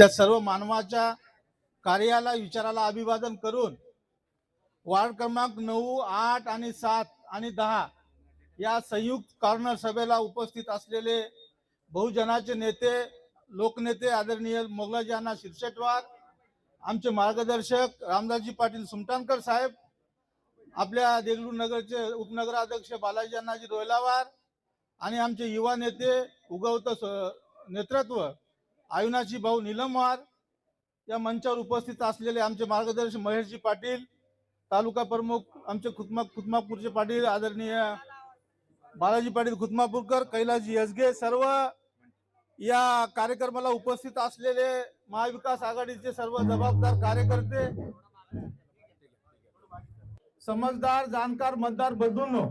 त्या सर्व मानवाच्या कार्याला विचाराला अभिवादन करून वार्ड क्रमांक नऊ आठ आणि सात आणि दहा या संयुक्त कॉर्नर सभेला उपस्थित असलेले बहुजनाचे नेते लोकनेते आदरणीय मोगलाजी अण्णा शिरशेटवार आमचे मार्गदर्शक रामदासजी पाटील सुमटानकर साहेब आपल्या देगलूर नगरचे उपनगराध्यक्ष बालाजी अण्णाजी रोयलावार आणि आमचे युवा नेते उगवत स- नेतृत्व आयुनाची भाऊ निलमवार या मंचावर उपस्थित असलेले आमचे मार्गदर्शक महेशजी पाटील तालुका प्रमुख आमचे खुतमा खुतमापूरचे पाटील आदरणीय बालाजी पाटील खुतमापूरकर कैलासजी यसगे सर्व या कार्यक्रमाला उपस्थित असलेले महाविकास आघाडीचे सर्व जबाबदार कार्यकर्ते समजदार जाणकार मतदार बंधूंनो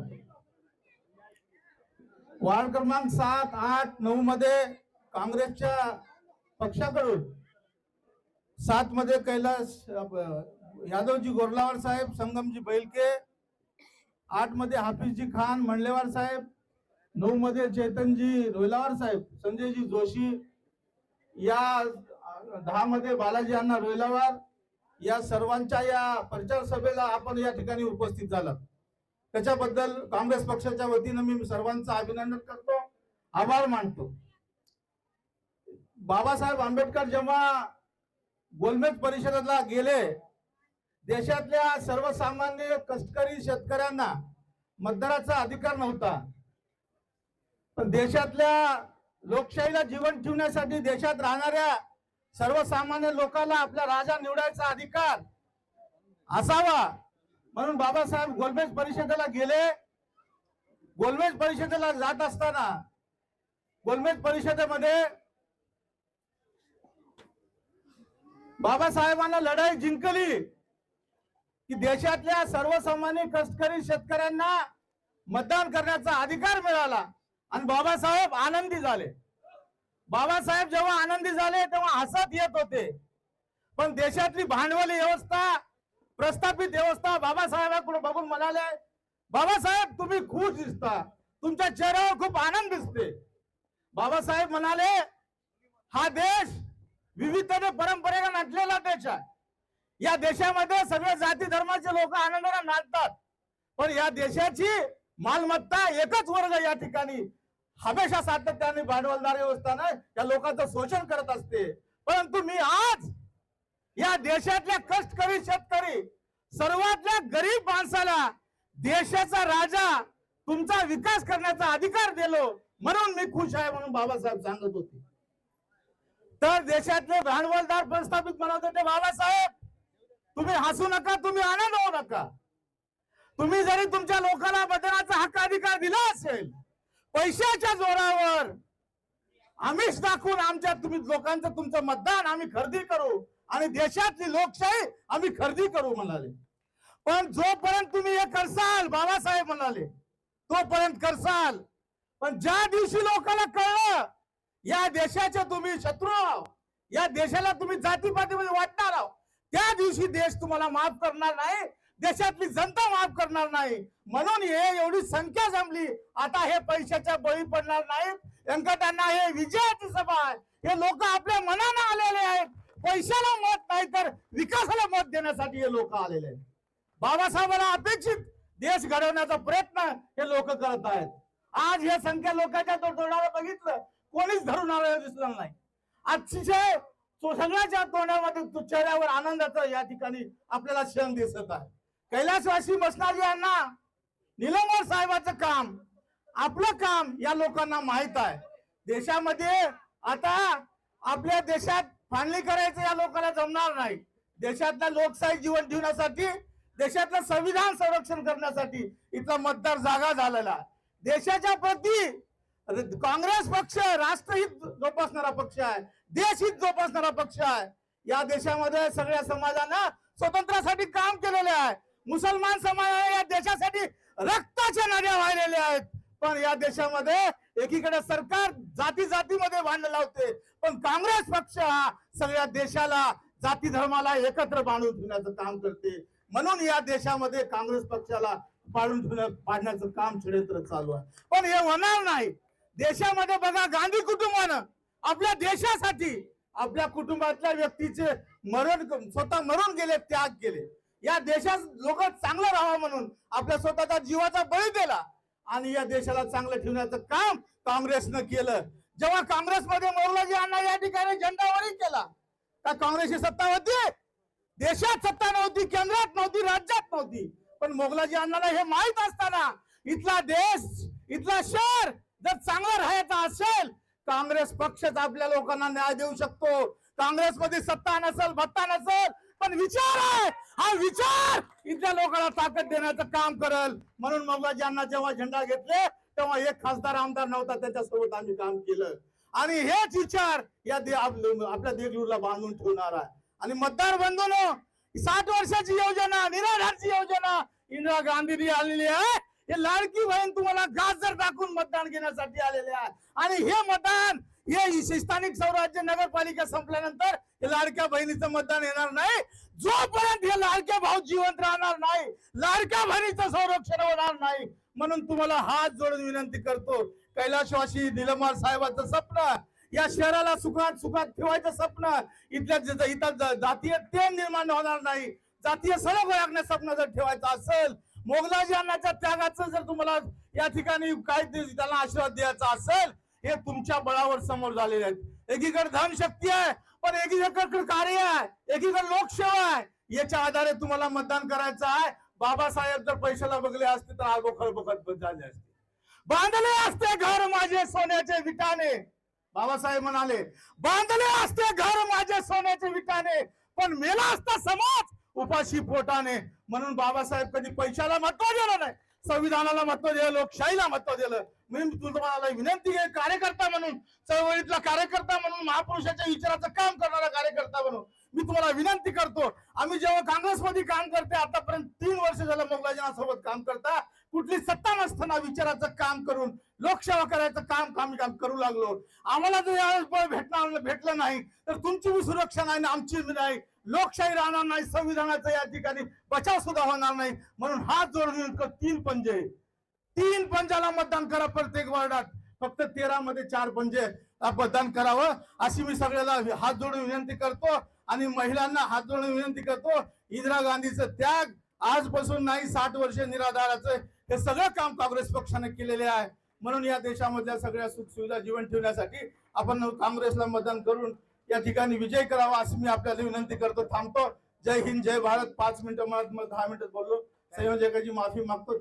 वार्ड क्रमांक सात आठ नऊ मध्ये काँग्रेसच्या पक्षाकडून. सात मध्ये कैलास यादवजी गोरलावार साहेब संगमजी बैलके आठमध्ये हाफिजजी खान मंडलेवार साहेब नऊ मध्ये चेतनजी रोहिलावार साहेब संजयजी जोशी या दहा मध्ये बालाजी अण्णा रोहिलावार या सर्वांच्या या प्रचार सभेला आपण या ठिकाणी उपस्थित झाला त्याच्याबद्दल काँग्रेस पक्षाच्या वतीनं मी सर्वांचं अभिनंदन करतो आभार मानतो. बाबासाहेब आंबेडकर जेव्हा गोलमेज परिषदेला गेले देशातल्या सर्वसामान्य कष्टकरी शेतकऱ्यांना मतदाराचा अधिकार नव्हता. पण देशातल्या लोकशाहीला जीवन ठेवण्यासाठी देशात राहणाऱ्या सर्वसामान्य लोकांना आपला राजा निवडायचा अधिकार असावा म्हणून बाबासाहेब गोलमेज परिषदेला गेले. गोलमेज परिषदेला जात असताना गोलमेज परिषदेमध्ये बाबासाहेबांना लढाई जिंकली की देशातल्या सर्वसामान्य कष्टकरी शेतकऱ्यांना मतदान करण्याचा अधिकार मिळाला आणि बाबासाहेब आनंदी झाले. बाबासाहेब जेव्हा आनंदी झाले तेव्हा हसत येत होते. पण देशातली भांडवली व्यवस्था प्रस्थापित व्यवस्था बाबासाहेबांकडून बघून म्हणाले बाबासाहेब तुम्ही खुश दिसता. तुमच्या चेहऱ्यावर खूप आनंद दिसते. बाबासाहेब म्हणाले हा देश विविधतेने परंपरेला नटलेला देश आहे. या देशामध्ये सगळे जाती धर्माचे लोक आनंदाने नाचतात. पण या देशाची मालमत्ता एकच वर्ग या ठिकाणी हमेशा सातत्याने भांडवलदार व्यवस्थानं या लोकांचं शोषण करत असते. परंतु मी आज या देशातल्या कष्टकरी शेतकरी सर्वातल्या गरीब माणसाला देशाचा राजा तुमचा विकास करण्याचा अधिकार दिलो म्हणून मी खुश आहे म्हणून बाबासाहेब सांगत होते. तर देशातले भांडवलदार प्रस्थापित म्हणत होते बाबासाहेब. तुम्ही हसू नका तुम्ही आनंद होऊ नका. तुम्ही जरी तुमच्या लोकांना बदलाचा हक्क अधिकार दिला असेल पैशाच्या जोरावर आम्हीच दाखवून आमच्या तुम्ही लोकांचं तुमचं मतदान आम्ही खरेदी करू आणि देशातली लोकशाही आम्ही खरेदी करू म्हणाले. पण जोपर्यंत तुम्ही हे करसाल बाबासाहेब म्हणाले तोपर्यंत करसाल. पण ज्या दिवशी लोकांना कळलं या देशाचे तुम्ही शत्रू आहो या देशाला तुम्ही जातीपातीमध्ये वाटणार आहो त्या दिवशी देश तुम्हाला माफ करणार नाही. देशातली जनता माफ करणार नाही. म्हणून हे एवढी संख्या जमली. आता हे पैशाच्या बळी पडणार नाहीत. व्यंकटांना हे विजयाची सभा आहे. हे लोक आपल्या मनानं आलेले आहेत. पैशाला मत नाही तर विकासाला मत देण्यासाठी हे लोक आलेले आहेत. बाबासाहेबांना अपेक्षित देश घडवण्याचा प्रयत्न हे लोक करत आहेत. आज हे संख्या लोकांच्या तो तोंडाला बघितलं. कोणीच धरून आलेलं दिसलं नाही. अतिशय तो सगळ्याच्या तोंडामध्ये चेहऱ्यावर आनंदाचा या ठिकाणी आपल्याला क्षण दिसत आहे. कैलासवासी बसणारी यांना निलंबर साहेबाचं काम आपलं काम या लोकांना माहीत आहे. देशामध्ये आता आपल्या देशात फाळणी करायचं या लोकांना जमणार नाही. देशातला लोकशाही जीवन ठेवण्यासाठी देशातलं संविधान संरक्षण करण्यासाठी इथला मतदार जागा झालेला आहे. देशाच्या प्रती काँग्रेस पक्ष राष्ट्रहित जोपासणारा पक्ष आहे देशहित जोपासणारा पक्ष आहे. या देशामध्ये सगळ्या समाजानं स्वतंत्रासाठी काम केलेले आहे. मुसलमान समाजाने या देशासाठी रक्ताच्या नद्या वाहिलेल्या आहेत. पण या देशामध्ये एकीकडे सरकार जाती जातीमध्ये भांडण लावते पण काँग्रेस पक्ष हा सगळ्या देशाला जाती धर्माला एकत्र बांधून ठेवण्याचं काम करते. म्हणून या देशामध्ये काँग्रेस पक्षाला पाडून ठेवण्या पाडण्याचं काम षडयंत्र चालू आहे. पण हे होणार नाही. देशामध्ये बघा गांधी कुटुंबानं आपल्या देशासाठी आपल्या कुटुंबातल्या व्यक्तीचे मरण स्वतः मरून गेले त्याग केले. या देशात लोक चांगलं राहावं म्हणून आपल्या स्वतःच्या जीवाचा बळी दिला. आणि या देशाला चांगलं ठेवण्याचं काम काँग्रेसनं केलं. जेव्हा काँग्रेसमध्ये मौलाजी अण्णा या ठिकाणी झेंडावरही केला का काँग्रेसची सत्ता होती. देशात सत्ता नव्हती केंद्रात नव्हती राज्यात नव्हती. पण मोगलाजी अण्णाला हे माहीत असताना इथला देश इथला शहर जर चांगला राहायचा असेल काँग्रेस पक्षच आपल्या लोकांना न्याय देऊ शकतो. काँग्रेसमध्ये सत्ता नसेल भत्ता नसेल पण विचार आहे. हा विचार इथल्या लोकांना ताकद देण्याचं काम करल. म्हणून मोगलाजी यांना जेव्हा झेंडा घेतले तेव्हा एक खासदार आमदार नव्हता त्याच्यासोबत आम्ही काम केलं. आणि हेच विचार या दे- आपल्या देगलूरला बांधून ठेवणार आहे. आणि मतदार बंधून साठ वर्षाची योजना निराधारची योजना इंदिरा गांधीनी आलेली आहे. हे लाडकी बहीण तुम्हाला गाजर टाकून मतदान घेण्यासाठी आलेले आहे आणि हे मतदान हे स्थानिक स्वराज्य नगरपालिका संपल्यानंतर हे लाडक्या बहिणीचं मतदान येणार नाही. जोपर्यंत हे लाडक्या भाऊ जिवंत राहणार नाही लाडक्या बहिणीचं संरक्षण होणार नाही म्हणून तुम्हाला हात जोडून विनंती करतो. कैलाशवासी निलमार साहेबांचं स्वप्न या शहराला सुखात सुखात ठेवायचं स्वप्न इथल्या इथं जातीय तेल निर्माण होणार नाही. जातीय सडक ओळखण्याचं स्वप्न जर ठेवायचं असेल मोगलाजी अण्णाच्या त्यागाचं जर तुम्हाला या ठिकाणी काय त्यांना आशीर्वाद द्यायचा असेल हे तुमच्या बळावर समोर झालेले आहेत. एकीकडे धनशक्ती आहे पण एकीकडे कार्य आहे एकीकडे लोकसेवा आहे. याच्या आधारे तुम्हाला मतदान करायचं आहे. बाबासाहेब जर पैशाला बघले असते तर आगोखळ बघत झाले असते. बांधले असते घर माझे सोन्याचे विटाने. बाबासाहेब म्हणाले बांधले असते घर माझे सोन्याचे विटाने पण मेला असता समाज. उपाशी पोटाने. म्हणून बाबासाहेब कधी पैशाला महत्त्व दिलं नाही. संविधानाला महत्त्व दिलं लोकशाहीला महत्त्व दिलं. मी तुम्हाला विनंती आहे कार्यकर्ता म्हणून चळवळीतला कार्यकर्ता म्हणून महापुरुषाच्या विचाराचं काम करणारा कार्यकर्ता म्हणून मी तुम्हाला विनंती करतो. आम्ही जेव्हा काँग्रेसमध्ये काम करते आतापर्यंत तीन वर्ष झालं मोगलाजनासोबत काम करता. कुठली सत्ता नसताना विचाराचं काम करून लोकसेवा करायचं काम काम काम करू लागलो. आम्हाला जर यावेळेस भेटणार भेटलं नाही तर तुमची सुरक्षा नाही आमची नाही. लोकशाही राहणार नाही संविधानाचा या ठिकाणी बचाव सुद्धा होणार नाही. म्हणून हात जोडून तीन पंजे. तीन पंजाला मतदान करा प्रत्येक वार्डात. फक्त तेरा मध्ये चार पंजे मतदान करावं अशी मी सगळ्याला हात जोडून विनंती करतो आणि महिलांना हात जोडून विनंती करतो इंदिरा गांधीचं त्याग आजपासून नाही साठ वर्ष निराधाराचं हे सगळं काम काँग्रेस पक्षाने केलेले आहे. म्हणून या देशामधल्या सगळ्या सुख सुविधा जीवन ठेवण्यासाठी आपण काँग्रेसला मतदान करून या ठिकाणी विजय करावा अशी मी आपल्याला विनंती करतो. थांबतो. जय हिंद जय भारत. पाच मिनिटं मला दहा मिनिटं बोललो. संयोजकाची माफी मागतो.